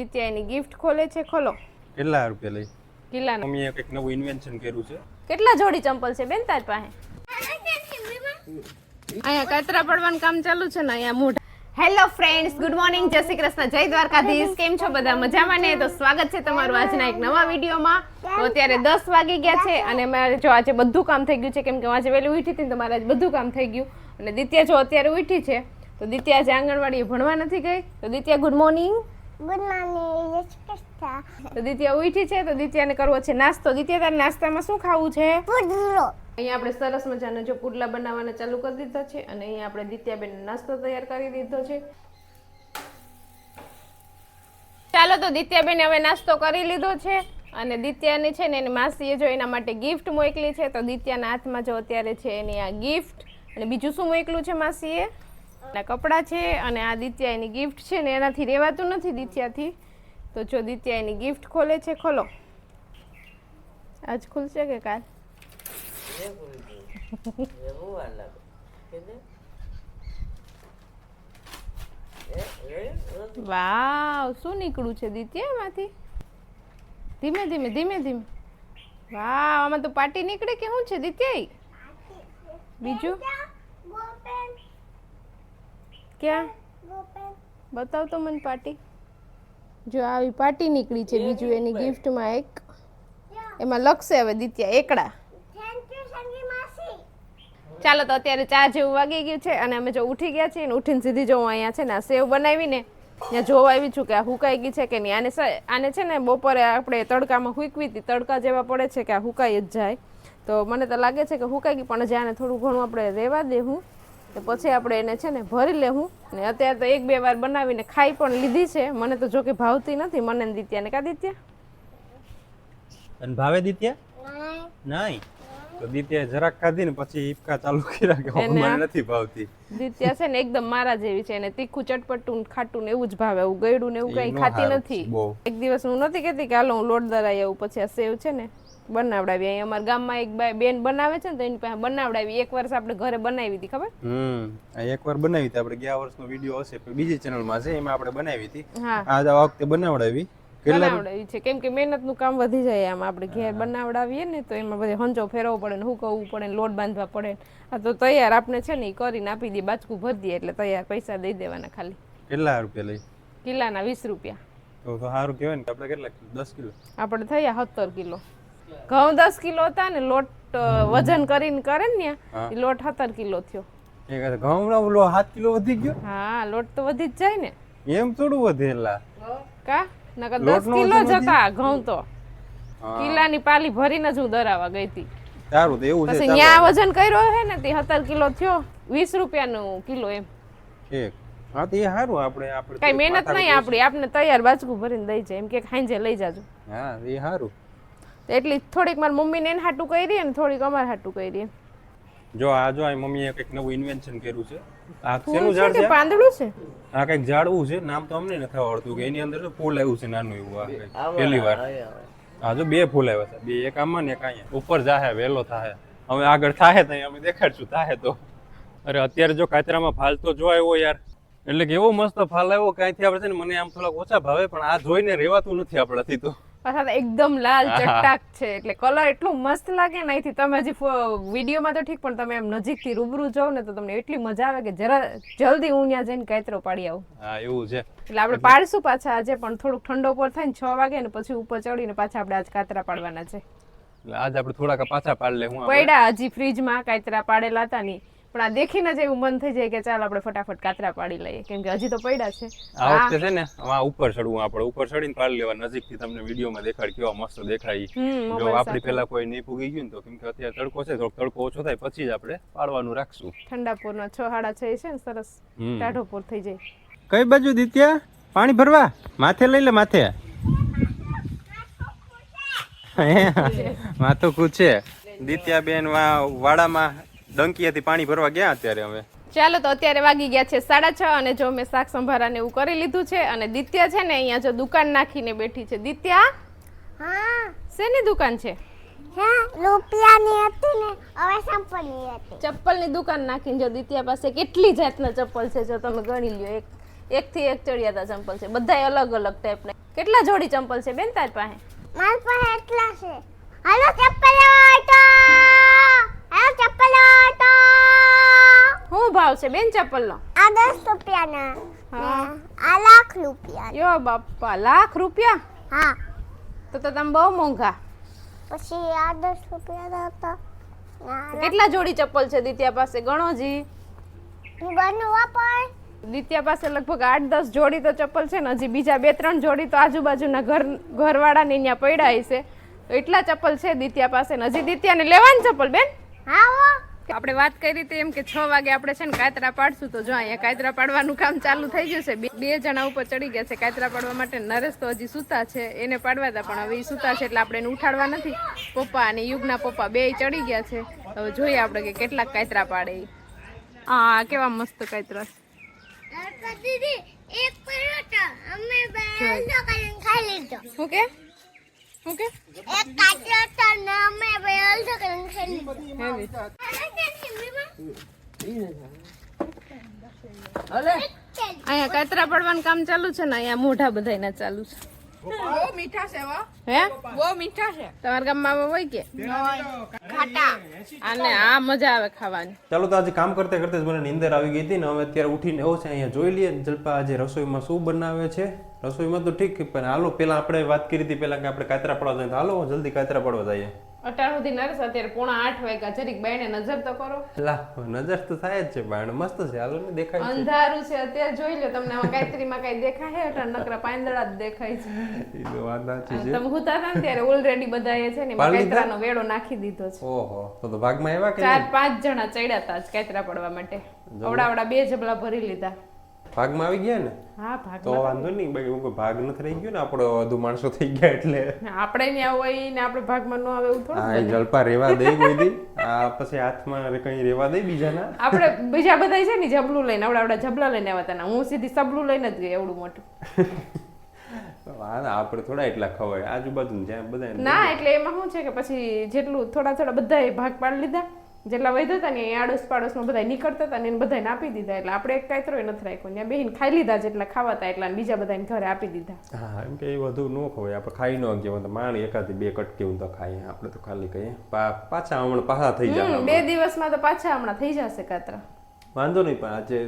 રીતે એની ગિફ્ટ ખોલે છે ખોલો. કેટલા રૂપિયા લઈ? કિલ્લાના. મમ્મીએ કંઈક નવું ઇન્વેન્શન કર્યું છે. કેટલા જોડી ચંપલ છે બેન તાર પાસે? અહીંયા કચરા પડવાનું કામ ચાલુ છે ને અહીંયા મોઢા. હેલો ફ્રેન્ડ્સ ગુડ મોર્નિંગ જય શ્રી કૃષ્ણ જય દ્વારકાધીશ. કેમ છો બધા? મજામાં ને? તો સ્વાગત છે તમારું આજના એક નવા વિડીયોમાં. તો અત્યારે દસ વાગી ગયા છે અને મારે જો આજે બધું કામ થઈ ગયું છે કેમ કે હું આજે વહેલી ઉઠી હતી ને તો મારે આજે બધું કામ થઈ ગયું. અને દિત્યા જો અત્યારે ઉઠી છે તો દિત્યા આજે આંગણવાડીએ ભણવા નથી ગઈ. તો દિત્યા ગુડ મોર્નિંગ ગુડ મોર્નિંગ જય શ્રી કૃષ્ણ તો દિત્યા ઉઠી છે તો દિત્યાને કરવો છે નાસ્તો. દિત્યા તારે નાસ્તામાં શું ખાવું છે? પુડલો. અહીંયા આપણે સરસ મજાના જો પુડલા બનાવવાના ચાલુ કરી દીધા છે અને અહીંયા આપણે દિત્યાબેન નાસ્તો તૈયાર કરી દીધો છે. ચાલો તો દિત્યાબેન હવે નાસ્તો કરી લીધો છે અને દિત્યાની છે ને એની માસીએ જો એના માટે ગિફ્ટ મોકલી છે. તો દિત્યાના હાથમાં જો અત્યારે છે એની આ ગિફ્ટ અને બીજું શું મોકલું છે માસીએ? ના કપડાં છે અને આ દિત્યા એની ગિફ્ટ છે ને એનાથી રહેવાતું નથી દિત્યાથી. તો જો દિત્યા એની ગિફ્ટ ખોલે છે, ખોલો. આજ ખુલશે કે કાલ? વાવ, શું નીકળું છે દિત્યા એમાંથી? ધીમે ધીમે ધીમે ધીમે. વાવ, આમાં તો પાટી નીકળે કે શું છે દિત્યા બીજું? ક્યાં? બતાવ તો મને પાટી જો આવી પાટી નીકળી છે બીજું એની ગિફ્ટમાં એક. એમાં લખશે હવે દિત્યા એકડા. થેન્ક યુ સંગી માસી. ચાલો તો અત્યારે ચા જેવું વાગી ગયું છે અને અમે જો ઉઠી ગયા છીએ ને ઉઠીને સીધી જો હું અહીંયા છે ને આ સેવ બનાવીને ત્યાં જોવા આવી છું કે આ હુકાઈ ગઈ છે કે નહીં. આને આને છે ને બપોરે આપણે તડકામાં હુકવી હતી. તડકા જેવા પડે છે કે આ હુકાઈ જ જાય. તો મને તો લાગે છે કે હુકાઈ ગઈ પણ હજી આને થોડું ઘણું આપણે રહેવા દેવું. તો પછી આપણે એને છે ને ભરી લેવું ને અત્યારે તો એક બે વાર બનાવીને ખાઈ પણ લીધી છે. મને તો જો કે ભાવતી નથી. મને ને દિત્યાને કા દિત્યા? અને ભાવે દિત્યા? નહીં? તો દિત્યા જરાક ખાધી ને પછી હિપકા ચાલુ કર્યા કે આ- મને નથી ભાવતી. દિત્યા છે ને એકદમ મારા જેવી છે. એને તીખું ચટપટું ને ખાટું ને એવું જ ભાવે. એવું ગળ્યું ને એવું કઈ ખાતી નથી. એક દિવસ હું નથી કહેતી કે હાલો હું લોટ દરાઈ આવું. પછી આ સેવ છે ને બનાવડાવી. અહીં અમારા ગામમાં એક બેન બનાવે છે ને તો એની પાસે બનાવડાવી. એક વર્ષ આપણે ઘરે બનાવી હતી ખબર? હમ. એક વાર બનાવી હતી. આપણે ગયા વર્ષનો વીડિયો હશે બીજી ચેનલમાં છે એમાં આપણે બનાવી હતી. આ વખતે બનાવડાવી. બનાવડાવી છે. કેમ કે મહેનતનું કામ વધી જાય આમ. આપણે ઘેર બનાવડાવીએ ને તો એમાં બધે હંચો ફેરવવો પડે ને હુકવવું પડે ને લોટ બાંધવા પડે આ તો તૈયાર આપણે છે ને કરીને આપી દઈએ બાચકું ભરી દઈએ એટલે તૈયાર પૈસા દઈ દેવાના ખાલી. કેટલા રૂપિયા લઈ? કિલ્લાના વીસ રૂપિયા. તો સારું કહેવાય ને આપણે કેટલા દસ કિલો. આપણે થયા સત્તર કિલો. ઘઉં દસ કિલો હતા ને લોટ વજન કરીને કરે ને. ત્યાં લોટ સત્તર કિલો થયો. ઘઉં ના ઓલો સાત કિલો વધી ગયો? હા લોટ તો વધી જ જાય ને. એમ થોડું વધેલા કા? નકર દસ કિલો વજન જ હતા ઘઉં તો. કિલ્લાની પાલી ભરીને જ હું દરાવા ગઈ હતી. સારું એવું છે પછી. ન્યા વજન કર્યો હે ને તે સત્તર કિલો થયો વીસ રૂપિયાનું કિલો એમ. એક હા તો સારું આપણે આપણે કઈ મહેનત નહીં આપણી આપને તૈયાર બાજકું ભરીને દઈ જાય એમ કે ખાંજે લઈ જાજો. હા એ સારું. એટલી થોડીક મારી મમ્મીને એને હાટું કરી ને થોડીક અમારે હાટું કરી એમ જો આ જો આ મમ્મીએ કંઈક નવું ઇન્વેન્શન કર્યું છે. આ શેનું છે ઝાડ છે? પાંદડું છે? આ કંઈક ઝાડવું છે? નામ તો અમને નથી આવડતું કે એની અંદર ફૂલ આવ્યું છે નાનું એવું આ પહેલી વાર. આ જો બે ફૂલ આવ્યા છે. બે એક આમાં ને એક અહીંયા. ઉપર જાહે વેલો થાહે. હવે આગળ થાહે તો અમે દેખાડશું થાહે તો. અરે અત્યારે જો કાતરામાં ફાલ તો જો આવ્યો યાર. એટલે કે એવો મસ્ત ફાલ આવ્યો કાંઈથી આપણે છે ને? મને આમ થોડાક ઓછા ભાવે પણ આ જોઈને રહેવાતું નથી આપણાથી તો. પાછા એકદમ લાલ ચટાક છે. એટલે કલર એટલું મસ્ત લાગે ને અહીંથી. તમે હજી વિડીયોમાં તો ઠીક પણ તમે એમ નજીકથી રૂબરૂ જાવ ને તો તમને એટલી મજા આવે કે જરા જલ્દી હું ત્યાં જઈને કાયતરો પાડી આવું. હા એવું છે. એટલે આપણે પાડશું પાછા આજે પણ થોડુંક ઠંડો પર થાય ને છ વાગે ને પછી ઉપર ચડીને પાછા આપણે આજ કાતરા પાડવાના છે. એટલે આજ આપણે થોડાક પાછા પાડી લે હું પડ્યા હજી ફ્રીજમાં કાતરા પાડેલા હતા નહીં પણ આ દેખીને જ એવું મન થઈ જાય કે ચાલ આપણે ફટાફટ કાતરા પાડી લઈએ. કેમ કે હજી તો પડ્યા છે. આ વખતે છે ને આ ઉપર ચડવું આપણે ઉપર ચડીને પાડી લેવા નજીકથી તમને વિડીયોમાં દેખાડ કેવા મસ્ત દેખાય. જો આપણી પેલા કોઈ નહીં પૂગી ગયું ને તો કેમ કે અત્યારે તડકો છે થોડો તડકો ઓછો થાય પછી જ આપણે પાડવાનું રાખશું. ઠંડાપુરના છ હાડા છ છે ને સરસ ટાઢોપુર પૂર થઈ જાય. કઈ બાજુ દિત્યા? પાણી ભરવા? માથે લઈ લે માથે. માથું. કૂચે. દિત્યા બેન વાડામાં ડંકીયાથી પાણી ભરવા ગયા અત્યારે અમે. ચાલો તો અત્યારે વાગી ગયા છે સાડા છ અને જો મેં શાક સંભારા ને એવું કરી લીધું છે અને દિત્યા છે ને અહીંયા જો દુકાન નાખીને બેઠી છે. દિત્યા? હા. શેની દુકાન છે? હા રૂપિયાની હતી ને હવે સંપલની હતી. ચપ્પલની દુકાન નાખીને જો દિત્યા પાસે કેટલી જાતના ચપ્પલ છે જો તમે ગણી લ્યો. એક એક થી એક ચડિયાતા ચંપલ છે. બધાય અલગ અલગ ટાઈપના કેટલા જોડી ચંપલ છે બેન તાર પાસે? મારી પાસે એટલા છે. હાલો ચપ્પલ લેવા હોય તો હાલો ચપ્પલ લેવા હોય તો શું ભાવ છે? બેન ચપ્પલનો. આ દસ રૂપિયાના. હા. આ લાખ રૂપિયા. યો બાપા લાખ રૂપિયા? હા. તો તો તમે બહુ મોંઘા. પછી આ દસ રૂપિયાના હતા. કેટલા જોડી ચપ્પલ છે દિત્યા પાસે? ગણો જી. હું બનવા પણ. દિત્યા પાસે લગભગ આઠ દસ જોડી તો ચપ્પલ છે ને હજી બીજા બે ત્રણ જોડી તો આજુબાજુના ઘર ઘરવાળાની ત્યાં પડ્યા હશે તો એટલા ચપ્પલ છે દિત્યા પાસે ને હજી દિત્યાને લેવાની ચપ્પલ બેન? હા હો. આપણે વાત કરી હતી એમ કે છ વાગે આપણે છે ને કાતરા પાડશું તો જો અહીંયા કાતરા પાડવાનું કામ ચાલુ થઈ જશે. બે જણા ઉપર ચડી ગયા છે કાતરા પાડવા માટે. નરેશ તો હજી સૂતા છે એને પાડવા હતા પણ હવે એ સૂતા છે એટલે આપણે એને ઉઠાડવા નથી. પપ્પા અને યુગના પપ્પા બે ચડી ગયા છે. હવે જોઈએ આપણે કે કેટલાક કાતરા પાડે. હા કેવા મસ્ત કાતરા. એક શું કે? શું કે? કરીને ખાઈ લીધો. અહીંયા કચરા પડવાનું કામ ચાલુ છે ને અહીંયા મોઢા બધાયના ચાલુ છે. બહુ મીઠા છે હે. બહુ મીઠા છે. તમારા ગામમાં હોય કે? અને આ મજા આવે ખાવાની. ચાલો તો આજે કામ કરતે કરતે જ મને નીંદર આવી ગઈ હતી ને હવે અત્યારે ઉઠીને એવો છે અહીંયા જોઈ લઈએ જલપા આજે રસોઈમાં શું બનાવે છે. રસોઈમાં તો ઠીક પણ હાલો પેલા આપણે વાત કરી હતી પેલા કે આપણે કાતરા પડવા જઈએ તો હાલો જલ્દી કાતરા પડવા જઈએ. અટાણ સુધી નરેશ અત્યારે પોણા આઠ વાગ્યા. જરીક બાઈને નજર તો કરો. લા નજર તો થાય જ છે બાણ મસ્ત છે હાલો ને દેખાય અંધારું છે અત્યારે જોઈ લો તમને આમાં કાંતરીમાં કઈ દેખાય છે અટાણ નકરા પાંદડા જ દેખાય છે. એ તો વાત છે. તમે હુતા હતા ને ત્યારે ઓલરેડી બધા એ છે ને એમાં નો દીધા? વેડો નાખી દીધો છે. ઓહો તો તો ભાગમાં એવા કે ચાર પાંચ જણા ચડ્યા હતા કાંતરા પડવા માટે. અવડાવડા બે જબલા ભરી લીધા. ભાગમાં આવી ગયા ને? હા તો વાંધો નહીં બાકી ભાગ નથી રહી ગયો ને આપણો વધુ માણસો થઈ ગયા એટલે. આપણે ત્યાં હોય ને આપણે ભાગમાં ન આવે એવું થોડું હા જલપા રેવા દે કોઈ દી. આ પછી હાથમાં કઈ રેવા દે બીજાના. આપણે બીજા બધા છે ને જબલું લઈને આવડા જબલા લઈને ને હું સીધી સબલું લઈને જ ગઈ એવડું મોટું. આપણે થોડા એટલા ખવાય. આજુબાજુ જ્યાં બધા ના એટલે એમાં શું છે કે પછી જેટલું થોડા થોડા બધા ભાગ પાડી લીધા. જેટલા વધ્યા હતા ને એ આડોશ પાડોશમાં બધા નીકળતા હતા ને એને બધાને આપી દીધા. એટલે આપણે એક કાતરો નથી રાખ્યો. ત્યાં બેહીને ખાઈ લીધા જેટલા ખાવાતા એટલા બીજા બધાને ઘરે આપી દીધા. હા એમ કે એ વધુ ન ખવાય. આપણે ખાઈ ન તો માણ એકાદી બે કટકી તો ખાઈએ આપણે તો ખાલી કહીએ. પાછા હમણાં પાછા થઈ જાય બે દિવસમાં તો પાછા હમણાં થઈ જશે કાતરા. વાંધો નહીં પણ આજે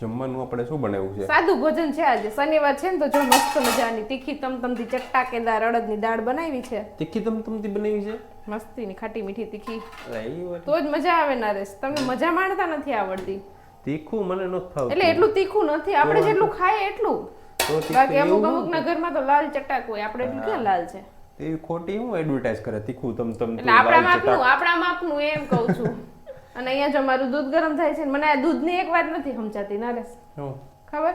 જમવાનું આપણે શું બનાવ્યું છે? સાદું ભોજન છે આજે. શનિવાર છે ને તો જો મસ્ત મજાની તીખી તમતમથી ચટાકેદાર અડદની દાળ બનાવી છે. તીખી તમ તમતી બનાવી છે? મસ્તીની ખાટી મીઠી તીખી. તો જ મજા આવે નરેશ. તમને મજા માણતા નથી આવડતી. તીખું મને નથી ફાવતું. એટલે એટલું તીખું નથી. આપણે જેટલું ખાય એટલું. બાકી અમુક અમુક ના ઘરમાં તો લાલ ચટાક હોય. આપણે એટલું ક્યાં લાલ છે? એવી ખોટી હું એડવર્ટાઇઝ કરે? તીખું તમ તમ એટલે આપણા માપનું આપણા માપનું એમ કહું છું. અને અહીંયા જો મારું દૂધ ગરમ થાય છે મને આ દૂધની એક વાત નથી સમજાતી નરેશ. ખબર?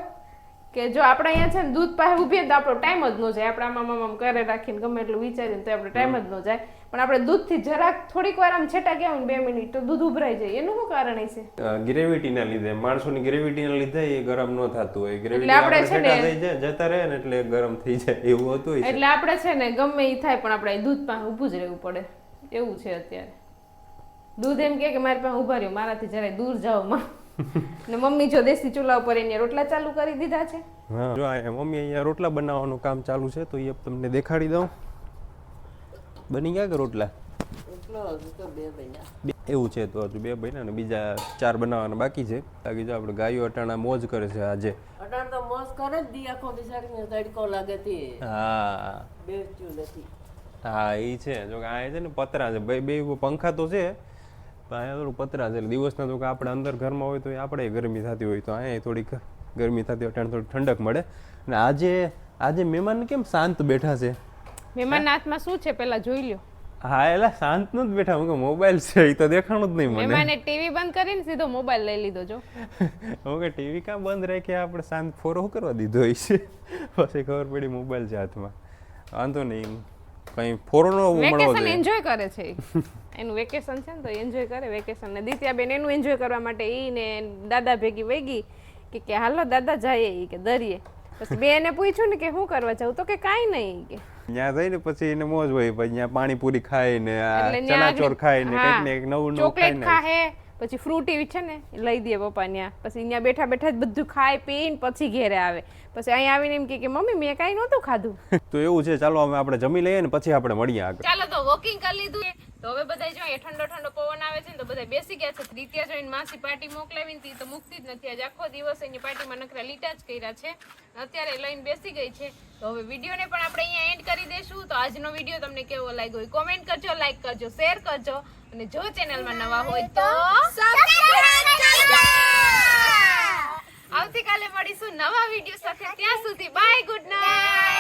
કે જો આપણે અહીંયા છે ને દૂધ પાસે ઉભીએ તો આપણો ટાઈમ જ ન જાય. આપણે આમાં આમ કરે રાખીને ગમે એટલું વિચારીને તો આપણે ટાઈમ જ ન જાય. પણ આપણે દૂધથી જરાક થોડીક વાર આમ છેટા ગયા ને બે મિનિટ તો દૂધ ઉભરાઈ જાય. એનું શું કારણ છે? ગ્રેવિટીના લીધે. માણસોની ગ્રેવિટીના લીધે એ ગરમ ન થતું હોય. ગ્રેવિટી આપણે છે ને- જતા રહે ને એટલે ગરમ થઈ જાય. એવું હતું એટલે આપણે છે ને ગમે એ થાય પણ આપણે દૂધ પાસે ઊભું જ રહેવું પડે. એવું છે અત્યારે. દૂધ એમ કે મારી પાસે ઊભા રહ્યો. મારાથી જરાય દૂર જાઓ માં ને મમ્મી જો દેશી ચૂલા ઉપર એને રોટલા ચાલુ કરી દીધા છે? હા. જો આ મમ્મી અહીંયા રોટલા બનાવવાનું કામ ચાલુ છે તો એ તમને દેખાડી દઉં. બની ગયા કે રોટલા? એવું છે તો હજુ બે બન્યા ને બીજા ચાર બનાવવાના બાકી છે. બાકી જો આપણે ગાયો અટાણા મોજ કરે છે આજે. અટાણ તો મોજ કરે જ દી આખો બિચારીને તડકો લાગે તે. હા. બેસતું નથી. હા એ છે. જો કે આ છે ને પતરા છે. બે બે પંખા તો છે અહીંયા થોડું પતરા છે. એટલે દિવસના તો આપણે અંદર ઘરમાં હોય તો આપણે ગરમી થતી હોય તો અહીંયા થોડીક ગરમી થતી હોય ત્યાં થોડી ઠંડક મળે. અને આજે આજે મહેમાન કેમ શાંત બેઠા છે? મહેમાનના હાથમાં શું છે? પેલા જોઈ લ્યો. હા એલા શાંત નથી બેઠા. હું કે મોબાઈલ છે એ તો દેખાણું જ નહીં મને. મહેમાને ટીવી બંધ કરીને સીધો મોબાઈલ લઈ લીધો જો. હું કે ટીવી કાં બંધ રાખ્યા આપણે શાંત ફોરો કરવા દીધો છે પછી ખબર પડી મોબાઈલ છે હાથમાં. વાંધો નહીં. કઈ ફોરનો વેકેશન એન્જોય કરે છે. એનું વેકેશન છે ને તો એન્જોય કરે. વેકેશન ને દિત્યાબેન એનું એન્જોય કરવા માટે ઈ ને દાદા ભેગી વેગી કે કે હાલો દાદા જાય ઈ કે દરિયે. પછી બે એને પૂછ્યું ને કે શું કરવા જાવ તો કે કાઈ નહીં કે. ત્યાં જઈને પછી એને મોજ હોય. પછી ત્યાં પાણીપુરી ખાય ને આ ચણા ચોર ખાય ને કંઈક ને નવું નવું ખાય ને પછી ફ્રૂટી છે ને લઈ દે પપ્પા ત્યાં પછી ત્યાં બેઠા બેઠા જ બધું ખાય પીને પછી ઘેરે આવે. પછી અહીંયા આવીને એમ કે મમ્મી મેં કાંઈ નહોતું ખાધું. તો એવું છે ચાલો અમે આપણે જમી લઈએ ને પછી આપણે મળીએ આગળ. ચાલો તો વોકિંગ કરી લીધું. તો હવે બધા જો અહીંયા ઠંડો ઠંડો પવન આવે છે ને તો બધા બેસી ગયા છે. રીત્યા જોઈને માસી પાર્ટી મોકલાવી તી તો મુક્તિ જ નથી. આજે આખો દિવસ એની પાર્ટીમાં નકરા લીટા જ કર્યા છે. અત્યારે લઈને બેસી ગઈ છે. તો હવે વિડીયોને પણ આપણે અહીંયા એન્ડ કરી દઈશું તો આજનો વીડિયો તમને કેવો લાગ્યો હોય કોમેન્ટ કરજો લાઈક કરજો શેર કરજો. અને જો ચેનલમાં નવા હોય તો આવતીકાલે મળીશું નવા વીડિયો સાથે. ત્યાં સુધી બાય ગુડ નાઇટ